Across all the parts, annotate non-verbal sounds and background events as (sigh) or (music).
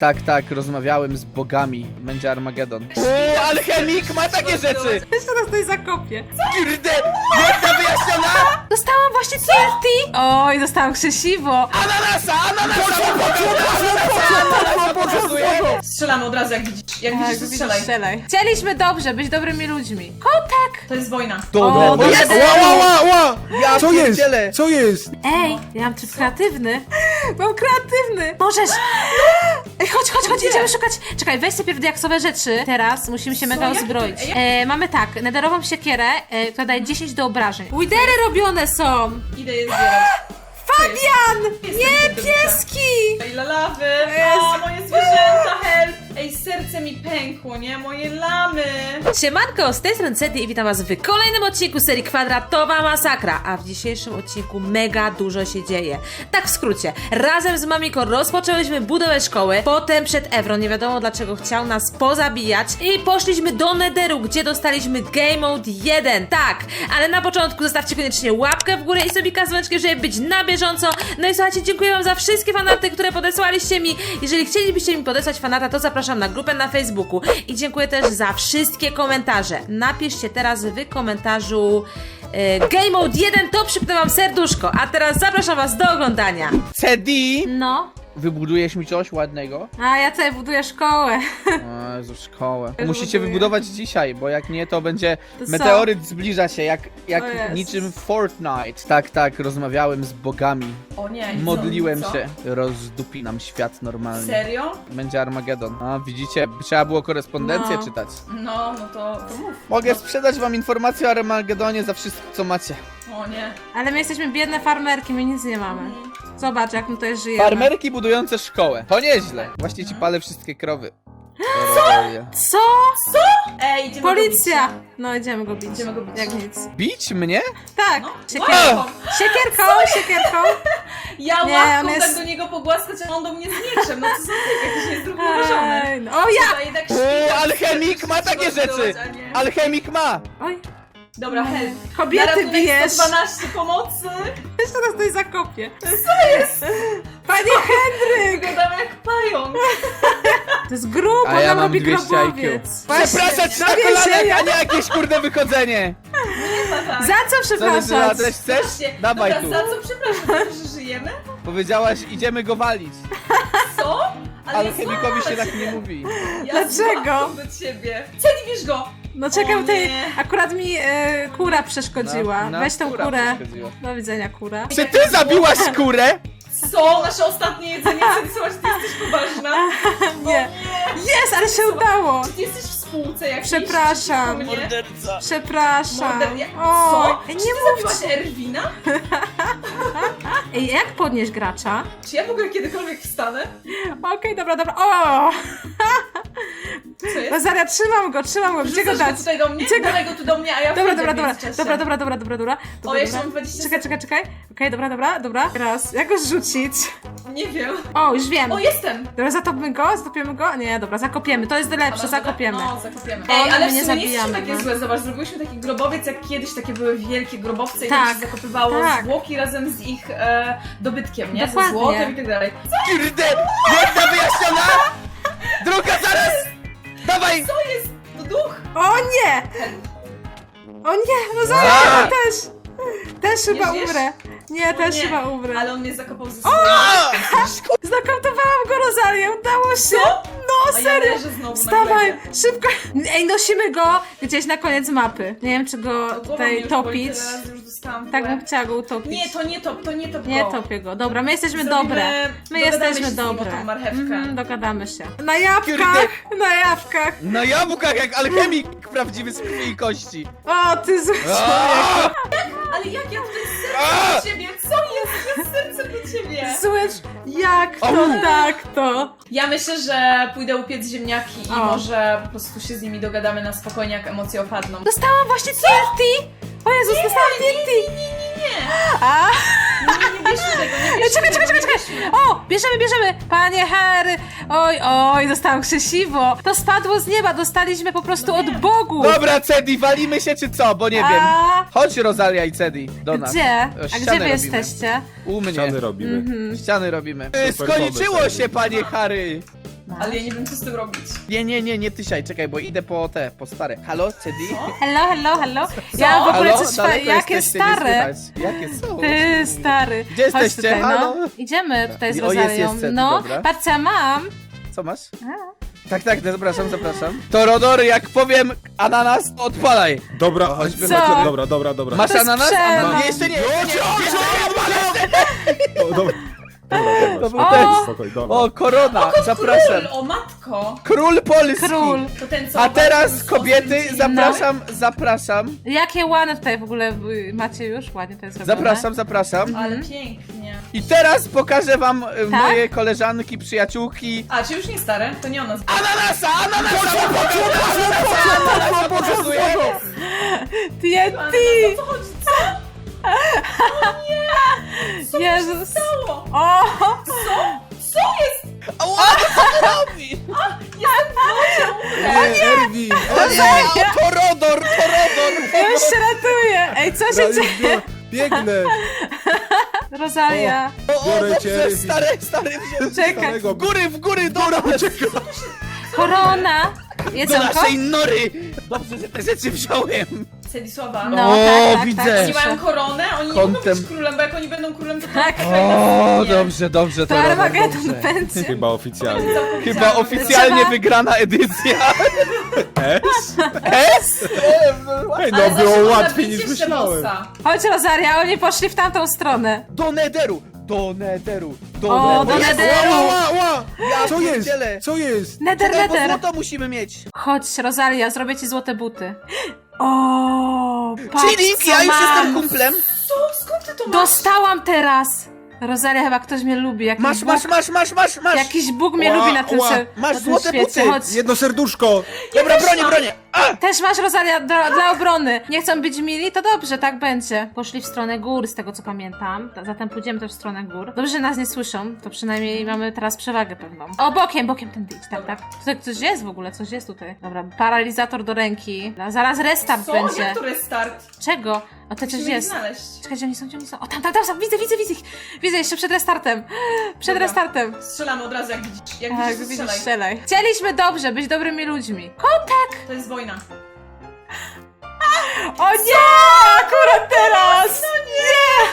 Tak, tak, rozmawiałem z bogami. Będzie Armagedon. O, alchemik ma takie rzeczy! Jeszcze raz tutaj zakopię. Kurde! Jedna wyjaśniona! Dostałam właśnie TNT! Oj, dostałam krzesiwo. Ananasa! Ananasa! Ananasa pokazuje! Strzelamy od razu, jak widzisz. Jak Tak, widzisz, to strzelaj. strzelaj. Chcieliśmy dobrze, być dobrymi ludźmi. Kotek! To jest wojna. To, O, to jest... Ła, ła, ła! Ja Co jest? pierdzielę. Co jest? Ej, ja mam tryb kreatywny. Mam kreatywny. Możesz. (gasps) (gasps) Ej, chodź, chodź, chodź, idziemy szukać. Czekaj, weź sobie diaksowe rzeczy. Teraz musimy się mega uzbroić. E, mamy tak, nederową siekierę, e, która daje 10 do obrażeń. Widery robione są. Idę je zbierać. Fabian! Jestem Nie, pieski! Ej, lalawy! Jest. O, moje zwierzęta, help! Ej, serce mi pękło, nie? Moje lamy! Siemanko, z tej strony i witam was w kolejnym odcinku serii Kwadratowa Masakra, a w dzisiejszym odcinku mega dużo się dzieje. Tak w skrócie, razem z Mamiko rozpoczęłyśmy budowę szkoły, potem przed Evron, nie wiadomo dlaczego chciał nas pozabijać i poszliśmy do Netheru, gdzie dostaliśmy Game Mode 1, tak, ale na początku zostawcie koniecznie łapkę w górę i sobie dzwoneczkę, żeby być na bieżąco. No i słuchajcie, dziękuję wam za wszystkie fanaty, które podesłaliście mi. Jeżeli chcielibyście mi podesłać fanata, to zapraszam na grupę na Facebooku i dziękuję też za wszystkie komentarze. Napiszcie teraz w komentarzu e, Game Mode 1, to przypnę wam serduszko. A teraz zapraszam was do oglądania. Cedi! No. Wybudujesz mi coś ładnego? A ja tutaj buduję szkołę. O Jezu, szkołę. Też Musicie buduję. wybudować dzisiaj, bo jak nie, to będzie... To co? Meteoryt zbliża się, jak, jak O Jezus. niczym Fortnite. Tak, tak, rozmawiałem z bogami. O nie, i co? Modliłem Co? się. Rozdupi nam świat normalnie. Serio? Będzie Armagedon. A, widzicie? Trzeba było korespondencję No. czytać. No, no to, to mów. Mogę sprzedać wam informacje o Armagedonie za wszystko, co macie. O nie. Ale my jesteśmy biedne farmerki, my nic nie mamy. Zobacz, jak my tutaj żyjemy. Farmerki budujące szkołę. To nieźle. Właśnie ci palę wszystkie krowy. Co? Co? Ej, idziemy Policja! go bić. No idziemy go bić. Idziemy go bić. Jak nic. Bić mnie? Tak, No. siekierką. Wow. Siekierką, siekierką. (laughs) Ja Nie, łapką on tak jest- do niego pogłaskać, a on do mnie z mieczem. No co za typ, jakiś niezrównoważony. Ej, no. O ja! Trzeba jednak O, szpilać, alchemik ma trzeba takie rzeczy! zbudować, a nie- Alchemik ma! Oj, Dobra, help. kobiety Ratunek bijesz. 112 pomocy. Jeszcze raz tutaj zakopię. Co jest? Panie Henryk! Wyglądamy jak pająk. To jest grubo, A ja nam mam robi 200 grobowiec. Przepraszać na kolanach, a nie jakieś kurde wychodzenie! Chyba tak. Za co Co ty przepraszać? adres chcesz? Właśnie. Dawaj Dobra, tu. za co przepraszam, że żyjemy? Powiedziałaś, idziemy go walić. Co? Ale Alchemikowi się zobacz, tak nie mówi. Ja Dlaczego? złapam do ciebie. Wiesz go? No tutaj nie. akurat mi e, kura przeszkodziła. No, no, Weź tą kura kurę. przeszkodziła. Do widzenia, kura. Czy ty zabiłaś kurę? Co? Nasze ostatnie jedzenie, co ty zobacz, ty jesteś poważna? (laughs) Nie. Jest, ale się udało! Czy ty jesteś w spółce jakiejś? Przepraszam. Przeciwko mnie? Przepraszam. Morder... Co? Czy nie ty mów. zabiłaś Erwina? (laughs) (laughs) Ej, jak podnieść gracza? Czy ja w ogóle kiedykolwiek wstanę? Okej, dobra, dobra. O! Co jest? Rosaria, trzymam go, trzymam go. Gdzie go Wrzucasz dać? go tutaj do mnie? Gdzie go- Dawaj go tu do mnie, a ja Dobra, wejdę dobra, w dobra, międzyczasie. dobra, dobra, dobra, dobra, dobra, dobra. O, jeszcze mam 20 Czekaj, czekaj, czekaj. Okej, dobra, dobra, dobra. Teraz, jak go zrzucić? Nie wiem. O, już wiem. O, jestem! Dobra, zatopmy go, zatopiemy go? Nie, dobra, zakopiemy. To jest lepsze, A, zakopiemy. No, zakopiemy. Ej, no ale my w nie sumie nie jesteśmy zabijamy, takie no. złe. Zobacz, zrobiliśmy taki grobowiec, jak kiedyś takie były wielkie grobowce i Tak. tak. się zakopywało Tak. zwłoki razem z ich e, dobytkiem, nie? Dokładnie. Ze złotem i tak dalej. Kurde! Jedna wyjaśniona! Druga zaraz! Dawaj! Co jest? To duch! O nie! O nie, Rosaria, A! ja też! Też chyba żyjesz? umrę. Nie, też nie, chyba umrę. Ale on mnie zakopał ze sobą. A! (laughs) Znokautowałam go, Rosalia, udało się! Co? No, A ja serio! leżę znowu na Wstawaj, glebie. szybko! Ej, nosimy go gdzieś na koniec mapy. Nie wiem, czy go To głowa mnie tutaj już boli, topić. tyle razy już dostałam w Tak łeb. bym chciała go utopić. Nie, to nie top, to nie top Nie go. topię go. Dobra, my jesteśmy Zrobimy- dobre. My dogadamy jesteśmy się z nim o dobre. tą marchewkę. Mhm, dogadamy się. Na jabłkach! Na jabłkach! Na jabłkach jak alchemik prawdziwy z krwi i kości. O, ty zły człowiek! Ale jak ja tutaj serce do ciebie? Co jest? Ja serce do ciebie. Zły Jak to Au! tak to? Ja myślę, że pójdę upiec ziemniaki i O. może po prostu się z nimi dogadamy na spokojnie, jak emocje opadną. Dostałam właśnie TNT! O Jezus, dostałam TNT! O, bierzemy, bierzemy! Panie Harry! Oj, oj, dostałam krzesiwo! To spadło z nieba, dostaliśmy po prostu No od. Bogu! Dobra, Cedi, walimy się czy co? Bo nie wiem. A Chodź Rosalia i Cedi do nas. gdzie? O, A gdzie wy robimy. jesteście? U mnie. Ściany robimy. Mhm. Ściany robimy. Y, Super Skończyło pomysł, się, panie Harry. Ale ja nie wiem, co z tym robić. Nie, nie, nie, nie tysiaj, czekaj, bo idę po te, po stare. Halo, Cedi? (laughs) Hello, hello, hello. Ja w ogóle Halo? coś Daleko Jakie jesteście, nie stare. słychać. Jakie są? (laughs) Ty, stary. Gdzie Chodź jesteście? Tutaj, no. Halo? Idziemy tutaj z O, jest, Rozalią. jest no, dobra. patrz co ja mam. Co masz? Tak, tak, zapraszam, zapraszam. Torodor, jak powiem ananas, to odpalaj. Dobra, chodźmy, Co? chodźmy. Dobra, dobra, dobra. Masz To jest ananas? przerwa. Ananas? Nie, jeszcze nie, jeszcze nie. Jeszcze nie. O, dobra. Dobra, To dobra, był spokoj, ten- spokoj, dobra. O, korona, zapraszam. Król, o matko! Król Polski. Król. To ten co... A teraz kobiety, zapraszam, zapraszam. Jakie ładne tutaj w ogóle y, macie już? Ładnie to jest zrobione. Zapraszam, zapraszam. Ale pięknie. I teraz pokażę wam e, Tak? moje koleżanki, przyjaciółki. A, czy już nie stare? To nie ona z... Ananasa, ananasa, ananasa, pokazuję. TNT! O co chodzi? Co? Jezus. Stało? O! Co jest? Ała, co ty robisz? Nie, Erwin! O nie, o, Torodor, Torodor. Już się ratuję! Ej, co się Erwin, dzieje? Biegnę! Rosalia. O, o, Biorę cię, dobrze, Erwin. stary, stary, wziąłem. Czekaj. Starego. W góry, w góry, dobra, uciekam. Korona. Do Jedzonko? naszej nory. Dobrze, że te rzeczy wziąłem. Cedisława. No, O, tak, tak, widzę. tak. Oni mają koronę, oni nie Kątem. mogą być królem, bo jak oni będą królem, to Tak. O, Nie. dobrze, dobrze, To Torodor, Armagedon dobrze. będzie. Chyba oficjalnie. Chyba oficjalnie Trzeba- (laughs) wygrana edycja. S? S? Ej, no było łatwiej niż myślałem. Chodź Rosalia, oni poszli w tamtą stronę. Do Nederu, do Nederu, do O, do Nederu. Nederu. Ła, ła, ła! Ja Co jest? pierdzielę. Co jest? Neder, Czekaj, bo neder. złoto musimy mieć. Chodź Rosalia, zrobię ci złote buty. O, patrz co ja już mam. jestem kumplem. Co? Skąd ty to masz? Dostałam teraz. Rosalia chyba ktoś mnie lubi. Jakiś Masz, Bóg, masz, masz, masz, masz, masz. Jakiś Bóg mnie Ła, lubi na tym, ła. se- Masz na tym złote świecie. buty. Chodź. Jedno serduszko! Dobra, bronię, bronię. Też masz Rosalia dla, dla obrony. Nie chcą być mili? To dobrze, tak będzie. Poszli w stronę gór, z tego co pamiętam. Ta- Zatem pójdziemy też w stronę gór. Dobrze, że nas nie słyszą, to przynajmniej mamy teraz przewagę pewną. O, bokiem, bokiem ten idź, tak, tak. Tutaj coś jest w ogóle, coś jest tutaj. Dobra, paralizator do ręki. No, Zaraz restart Co? będzie. Jak to restart? Czego? O, to coś Musimy ich jest. znaleźć. Czekaj, gdzie oni są, gdzie oni są? O, tam, tam, tam, tam, widzę, widzę, widzę ich. Widzę, jeszcze przed restartem. Przed Dobra. restartem. Strzelamy od razu, jak widzisz. Jak Tak, widzisz, widzisz, strzelaj. strzelaj. Chcieliśmy dobrze, być dobrymi ludźmi. Kotek! To jest wojna. O nie! Akurat teraz! No nie!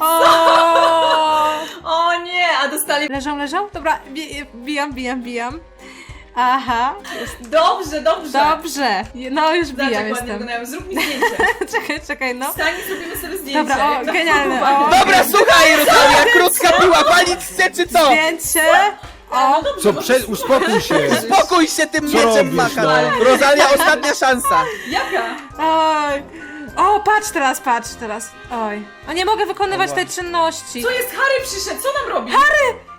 O! O nie, a dostali... Leżą, leżą? Dobra, bi- bijam, bijam, bijam. Aha, Dobrze, dobrze. dobrze. No już Zobacz, bijam jak ładnie jestem. wyglądają. Zrób mi zdjęcie. (laughs) Czekaj, czekaj, no. Wstań i zrobimy sobie zdjęcie. Dobra, o, na genialne, o. Dobra, słuchaj, Rosalia, krótka piła, palić chce czy co? Zdjęcie. A, no Co, może- prze... uspokój się! Spokój się tym Co mieczem robisz, maka. no? Rosalia, ostatnia szansa. Jaka? oj. O, patrz teraz, patrz teraz. Oj. O, nie mogę wykonywać tej czynności. Co jest? Harry przyszedł, co nam robi?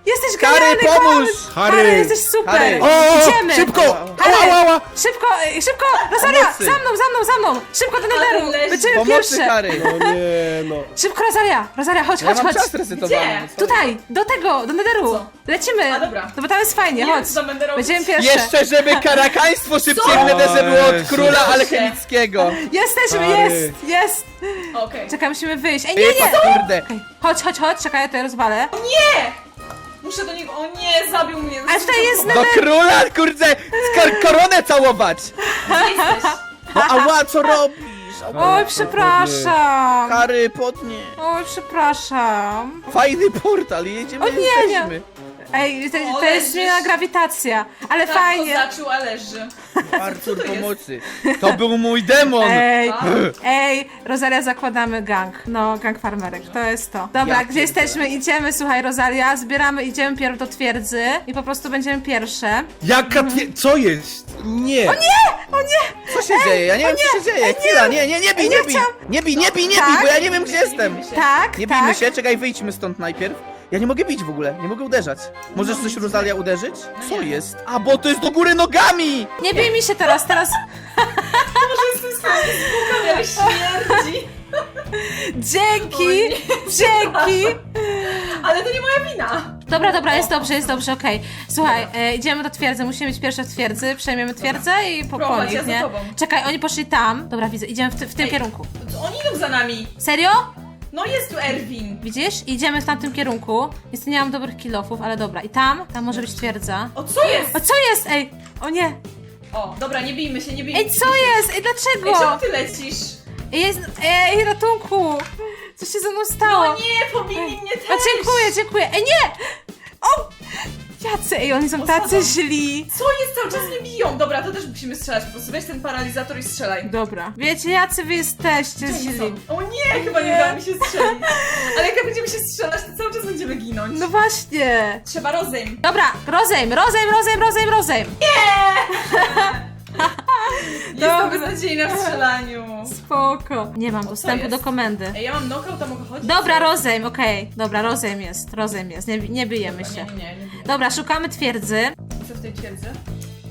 Jesteś Kary, genialny, pomóż! Harry, Harry! jesteś super. Harry. O! Idziemy. Szybko! Harry! Ała! Szybko, ej, szybko! Rosalia! Za Pomocy. mną, za mną, za mną! Szybko do Harry nederu! leży. Będziemy Pomocy, pierwsze! Harry. No nie, no. Szybko, Rosalia! Rosalia, chodź, Ja chodź, mam chodź! czas resetowany. Gdzie? sorry. Tutaj, do tego, do nederu! Co? Lecimy! A, dobra. No bo tam jest fajnie, Nie wiem, chodź! co tam będę robić. Będziemy pierwsze! Jeszcze, żeby (laughs) karakaństwo szybciej Co? w nederze było od Jezu. króla Proszę. alchemickiego. Jesteśmy, Harry. jest, jest! Okej. Czekaj, musimy wyjść. Ej, nie, Ej, nie! kurde. Okej, Chodź, chodź, chodź, czekaj, ja to rozwalę. Nie! Muszę do niego... O nie, zabił mnie. A tutaj jest Do króla, kurde, skor- koronę całować. Jesteś? No, ała, co robisz? Ała. Oj, przepraszam! Harry, podnie. Oj, przepraszam. Fajny portal, jedziemy, O nie, jesteśmy. Ej, to, O, to jest leżysz. zmiana grawitacja, ale Tak, fajnie. zaczął, a leży. Artur, to jest? pomocy. To był mój demon. Ej, A? ej, Rosalia, zakładamy gang. No, gang farmerek, to jest to. Dobra, Ja gdzie pierdolę. jesteśmy? Idziemy, słuchaj, Rosalia, zbieramy, idziemy pierw do twierdzy i po prostu będziemy pierwsze. Jaka tie... Co jest? Nie! Co się dzieje? Ja nie wiem, co się dzieje. Chwila, nie, nie, nie bij, nie bij. Nie bij, nie bij, nie bij, Tak? bo ja nie wiem, gdzie jestem. Tak, Nie bijmy tak. się, czekaj, wyjdźmy stąd najpierw. Ja nie mogę bić w ogóle, nie mogę uderzać. Możesz coś Rosalia uderzyć? Co jest? A, bo to jest do góry nogami! Nie bij mi się teraz, teraz. (laughs) Może jestem zwłokami, ale śmierdzi. Dzięki, dzięki. (laughs) Ale to nie moja wina. Dobra, dobra, jest dobrze, jest dobrze, okej. Słuchaj, e, idziemy do twierdzy, musimy być pierwsze w twierdzy, przejmiemy twierdzę i po, Prowadź, ja za nie? tobą. Czekaj, oni poszli tam. Dobra, widzę, idziemy w, ty- w tym Ej. kierunku. To Oni idą za nami. Serio? No jest tu Erwin. Widzisz? Idziemy w tamtym kierunku. Niestety nie mam dobrych kilofów, ale dobra. I tam? Tam może być twierdza. O, co jest? O, co jest? Ej! O nie! O, dobra, nie bijmy się, nie bijmy Ej, się. co jest? Ej, Ej, dlaczego? czemu ty lecisz? Ej, jest... Ej, ratunku! Co się ze mną stało? No nie, pobili mnie też. A dziękuję, dziękuję. Ej, nie! O! Jacy, ej, oni są O, tacy źli. Co jest? Cały czas mnie biją. Dobra, to też musimy strzelać. Po prostu weź ten paralizator i strzelaj. Dobra. Wiecie, jacy wy jesteście Gdzie oni źli. są? O nie, chyba nie udało mi się strzelić. Ale jak będziemy się strzelać, to cały czas będziemy ginąć. No właśnie. Trzeba rozejm. Dobra, rozejm, rozejm, rozejm, rozejm, rozejm. Dobra. (laughs) Jestem beznadziejna w strzelaniu. Spoko. Nie mam dostępu jest? do komendy. Ej, ja mam knockout, a mogę chodzić? Dobra, rozejm, okej. Dobra, rozejm jest, rozejm jest. Nie, nie bijemy Dobra, się. Nie, nie, nie, nie. Dobra, szukamy twierdzy. Co w tej twierdzy?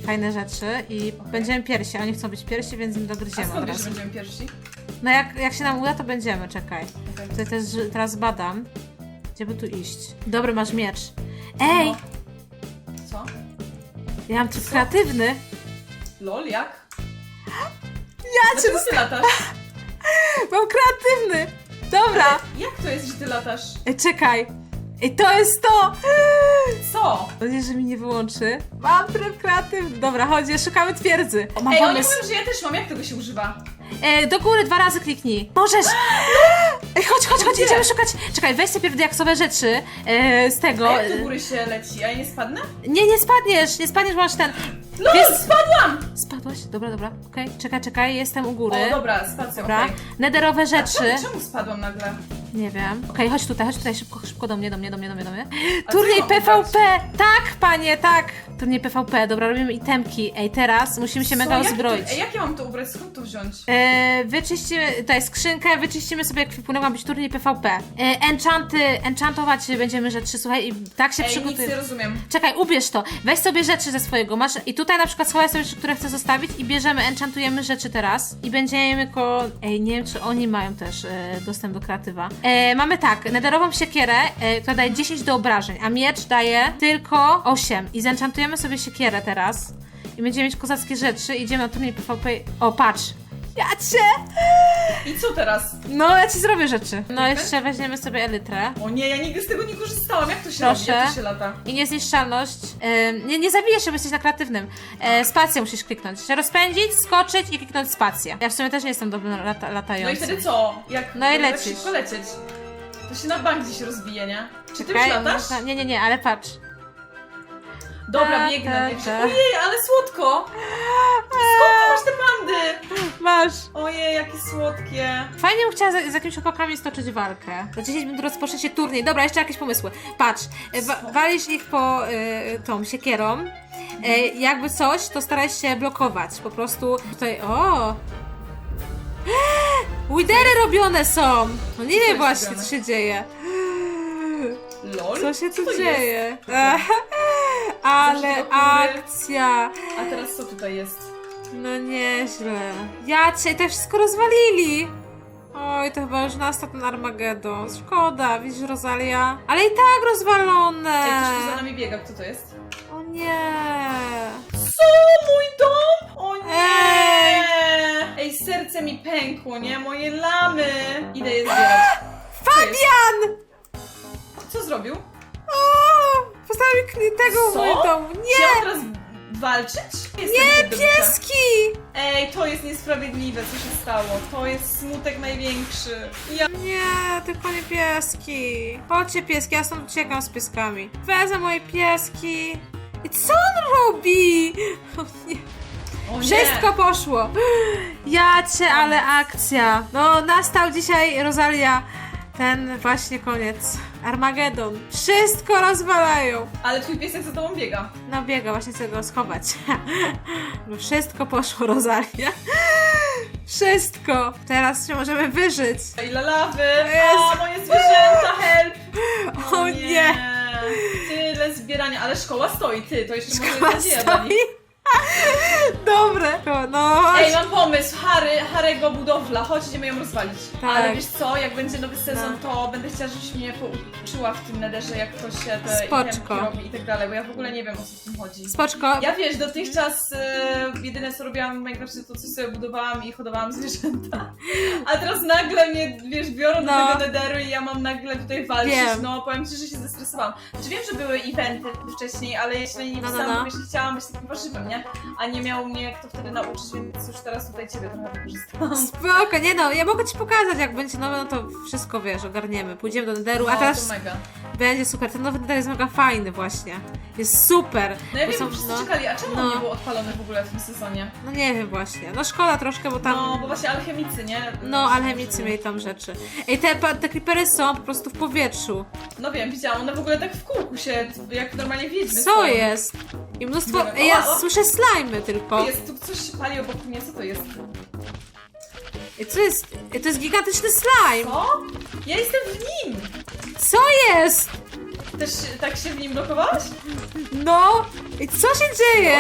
Fajne rzeczy i będziemy pierwsi. Oni chcą być pierwsi, więc im A dogryziemy skąd od wiesz, razu. że będziemy pierwsi? No jak, jak się nam uda, to będziemy, czekaj. Okej. Tutaj też teraz badam. Gdzie by tu iść? Dobry, masz miecz. Ej, No. Co? ja mam tryb kreatywny. Lol, jak? Ja cię Dlaczego ty latasz? (laughs) mam kreatywny. Dobra. Jak to jest, że ty latasz? Ej, czekaj. Ej, to jest to! (gasps) Co? Mam nadzieję, że mi nie wyłączy. Mam tryb kreatywny. Dobra, chodź, szukamy twierdzy. O, mam Ej, oni pomysł. mówią, że ja też mam. Jak tego się używa? E, do góry dwa razy kliknij. Możesz! (gasps) Ej, chodź, chodź, chodź, Gdzie? idziemy szukać. Czekaj, weź sobie diaksowe rzeczy e, z tego. A jak do góry się leci? A ja nie spadnę? Nie, nie spadniesz, nie spadniesz, masz ten. No, Wiesz- spadłam! Spadłaś? Dobra, dobra. Okej, czekaj, czekaj, jestem u góry. O, dobra, spacja, Dobra. okej. Nederowe A rzeczy. Czemu, czemu spadłam nagle? Nie wiem. Okej, chodź tutaj, chodź tutaj, szybko, szybko do mnie, do mnie, do mnie, do mnie, do mnie. Turniej co ja mam PvP! Tak, panie, tak! Turniej PvP, dobra, robimy itemki. Ej, teraz musimy się mega jak uzbroić. Ej, jak ja mam to ubrać? Skąd to wziąć? E, wyczyścimy, tutaj skrzynkę, wyczyścimy sobie ekwipunek, ma być turniej PvP. E, enchanty, enchantować będziemy rzeczy, słuchaj, i tak się Ej, nic nie przygotujemy. rozumiem. Czekaj, ubierz to. Weź sobie rzeczy ze swojego. Masz i tutaj na przykład schowaj sobie rzeczy, które chcę zostawić i bierzemy, enchantujemy rzeczy teraz i będziemy ko... Ej, nie wiem czy oni mają też e, dostęp do kreatywa. E, mamy tak, nederową siekierę, e, która daje 10 do obrażeń, a miecz daje tylko 8 i zenchantujemy sobie siekierę teraz i będziemy mieć kozackie rzeczy idziemy na turniej PvP. O, patrz. Ja cię! I co teraz? No, ja ci zrobię rzeczy. No, jeszcze weźmiemy sobie elytrę. O nie, ja nigdy z tego nie korzystałam. Jak to się Proszę. robi? Jak to się lata? I niezniszczalność. E, nie, nie zabijesz się, bo jesteś na kreatywnym. E, spację musisz kliknąć. Się rozpędzić, skoczyć i kliknąć spację. Ja w sumie też nie jestem dobrym lata, No i latającym. wtedy co? Jak, No i jak lecisz. szybko lecieć? To się na bank gdzieś rozbije, nie? Czy ty już Czekaj, latasz? można- Nie, nie, nie, ale patrz. Dobra, Ta, biegnę. ta, biegnę. ta. Ojej, ale słodko! Skąd ty masz te pandy? Masz. Ojej, jakie słodkie. Fajnie bym chciała z, z jakimiś chłopakami stoczyć walkę. Za 10 minut rozpocznie się turniej. Dobra, jeszcze jakieś pomysły. Patrz, e, wa walisz ich po e, tą siekierą. E, jakby coś, to staraj się blokować. Po prostu tutaj, o! (gasps) Widery robione są! No nie wiem właśnie, co się dzieje. Lol? Co się tu to dzieje? (laughs) Ale akcja! A teraz co tutaj jest? No nieźle. Ja cię to wszystko rozwalili. Oj, to chyba już nastał ten Armagedon. Szkoda, widzisz Rosalia? Ale i tak rozwalone. Ej, ktoś tu za nami biega, kto to jest? O nie. Co? Mój dom? O nie! Ej. Ej, serce mi pękło, nie? Moje lamy! Idę je zbierać. (gasps) Fabian! Co zrobił? O, postawił tego w Co? moim domu. Nie! teraz walczyć? Nie, pieski! Ej, to jest niesprawiedliwe, co się stało. To jest smutek największy. Ja... Nie, tylko nie pieski. Chodźcie pieski, ja stąd uciekam z pieskami. Wezmę moje pieski. I co on robi? (laughs) O nie. O nie. Wszystko poszło! Ja cię, ale akcja! No, nastał dzisiaj, Rosalia, ten właśnie koniec. Armagedon. Wszystko rozwalają! Ale twój piesek za tobą biega. No biega, właśnie chcę go schować. (laughs) No wszystko poszło, Rosalia. Wszystko! Teraz się możemy wyżyć. Ile lawy! Jezu. O, moje zwierzęta, help! O nie! Tyle zbierania, ale szkoła stoi, ty, to jeszcze może Szkoła jest nadzieja dla stoi. nich. Dobre. No, Ej, mam pomysł, Harry, Harego budowla, chodź, idziemy ją rozwalić. Tak. Ale wiesz co, jak będzie nowy sezon, No. to będę chciała, żebyś mnie pouczyła w tym nederze, jak to się te Spoczko. itemki robi i tak dalej, bo ja w ogóle nie wiem, o co w tym chodzi. Spoczko. Ja wiesz, dotychczas e, jedyne co robiłam w Minecrafcie to coś sobie budowałam i hodowałam zwierzęta. A teraz nagle mnie, wiesz, biorą No. do tego nederu i ja mam nagle tutaj walczyć. Wiem. No, powiem ci, że się zestresowałam. Czy wiem, że były eventy wcześniej, ale się nie No, no, pisałam, no. chciałam być takim warzywem, nie? A nie miał mnie kto wtedy nauczyć, więc już teraz tutaj ciebie trochę wykorzystałam. Spoko, nie no, ja mogę ci pokazać, jak będzie nowe, no to wszystko wiesz, ogarniemy. Pójdziemy do Nederu, a teraz to mega. będzie super. Ten nowy Nether jest mega fajny właśnie. Jest super. No ja Bo wiem, są- bo wszyscy no. czekali, a czemu No. on nie był odpalony w ogóle w tym sezonie? No nie wiem właśnie. No szkoda troszkę, bo tam... No, bo właśnie alchemicy, nie? No, alchemicy mieli tam rzeczy. Ej, te, pa- te creepery są po prostu w powietrzu. No wiem, widziałam, one w ogóle tak w kółku się, jak normalnie wiedźmy Co stoją. jest? I mnóstwo... Nie wiem. Ej, ja O, o. słyszę slimy tylko. Jest tu coś się pali obok mnie, co to jest? Ej, co jest? Ej, to jest gigantyczny slime. Co? Ja jestem w nim! Co jest? Też się- tak się w nim blokowałaś? No! I co się dzieje?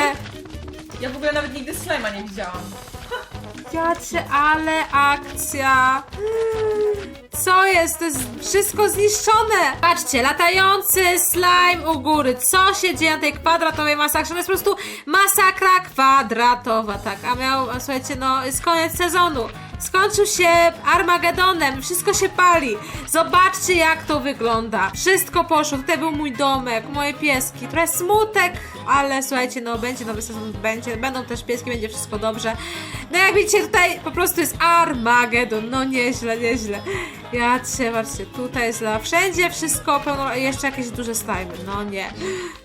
Ja w ogóle nawet nigdy slima nie widziałam. Jacie, ale akcja! Co jest? To jest wszystko zniszczone! Patrzcie, latający slime u góry. Co się dzieje na tej kwadratowej masakrze? To jest po prostu masakra kwadratowa, tak. A miał, słuchajcie, no, jest koniec sezonu. Skończył się Armagedonem, wszystko się pali. Zobaczcie, jak to wygląda. Wszystko poszło. Tutaj był mój domek, moje pieski. Trochę smutek, ale słuchajcie, no będzie nowy sezon, będzie, będą też pieski, będzie wszystko dobrze. No jak widzicie, tutaj po prostu jest Armagedon. No nieźle, nieźle. Ja cię, patrzcie, tutaj jest dla wszędzie wszystko pełno, jeszcze jakieś duże slimy. No nie.